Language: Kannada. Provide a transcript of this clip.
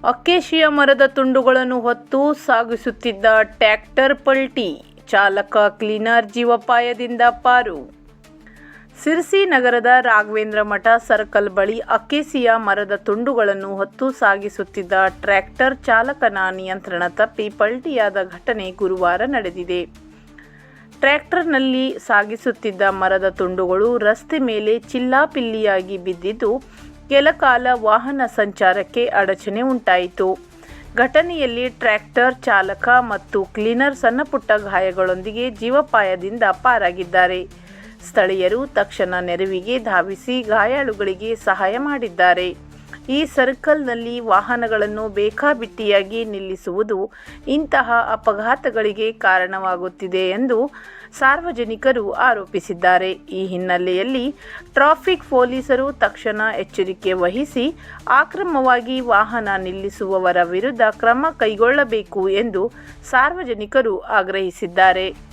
ಅಕ್ಕೇಶಿಯ ಮರದ ತುಂಡುಗಳನ್ನು ಹೊತ್ತು ಸಾಗಿಸುತ್ತಿದ್ದ ಟ್ಯಾಕ್ಟರ್ ಪಲ್ಟಿ. ಚಾಲಕ, ಕ್ಲೀನರ್ ಜೀವಪಾಯದಿಂದ ಪಾರು. ಸಿರ್ಸಿ ನಗರದ ರಾಘವೇಂದ್ರ ಮಠ ಸರ್ಕಲ್ ಬಳಿ ಅಕ್ಕೇಸಿಯ ಮರದ ತುಂಡುಗಳನ್ನು ಹೊತ್ತು ಸಾಗಿಸುತ್ತಿದ್ದ ಟ್ರ್ಯಾಕ್ಟರ್ ಚಾಲಕನ ನಿಯಂತ್ರಣ ತಪ್ಪಿ ಪಲ್ಟಿಯಾದ ಘಟನೆ ಗುರುವಾರ ನಡೆದಿದೆ. ಟ್ರ್ಯಾಕ್ಟರ್ನಲ್ಲಿ ಸಾಗಿಸುತ್ತಿದ್ದ ಮರದ ತುಂಡುಗಳು ರಸ್ತೆ ಮೇಲೆ ಚಿಲ್ಲಾಪಿಲ್ಲಿಯಾಗಿ ಬಿದ್ದಿದ್ದು ಕೆಲಕಾಲ ವಾಹನ ಸಂಚಾರಕ್ಕೆ ಅಡಚಣೆ ಉಂಟಾಯಿತು. ಘಟನೆಯಲ್ಲಿ ಟ್ರ್ಯಾಕ್ಟರ್ ಚಾಲಕ ಮತ್ತು ಕ್ಲೀನರ್ ಸಣ್ಣಪುಟ್ಟ ಗಾಯಗಳೊಂದಿಗೆ ಜೀವಪಾಯದಿಂದ ಪಾರಾಗಿದ್ದಾರೆ. ಸ್ಥಳೀಯರು ತಕ್ಷಣ ನೆರವಿಗೆ ಧಾವಿಸಿ ಗಾಯಾಳುಗಳಿಗೆ ಸಹಾಯ ಮಾಡಿದ್ದಾರೆ. ಈ ಸರ್ಕಲ್ನಲ್ಲಿ ವಾಹನಗಳನ್ನು ಬೇಕಾಬಿಟ್ಟಿಯಾಗಿ ನಿಲ್ಲಿಸುವುದು ಇಂತಹ ಅಪಘಾತಗಳಿಗೆ ಕಾರಣವಾಗುತ್ತಿದೆ ಎಂದು ಸಾರ್ವಜನಿಕರು ಆರೋಪಿಸಿದ್ದಾರೆ. ಈ ಹಿನ್ನೆಲೆಯಲ್ಲಿ ಟ್ರಾಫಿಕ್ ಪೊಲೀಸರು ತಕ್ಷಣ ಎಚ್ಚರಿಕೆ ವಹಿಸಿ ಅಕ್ರಮವಾಗಿ ವಾಹನ ನಿಲ್ಲಿಸುವವರ ವಿರುದ್ಧ ಕ್ರಮ ಕೈಗೊಳ್ಳಬೇಕು ಎಂದು ಸಾರ್ವಜನಿಕರು ಆಗ್ರಹಿಸಿದ್ದಾರೆ.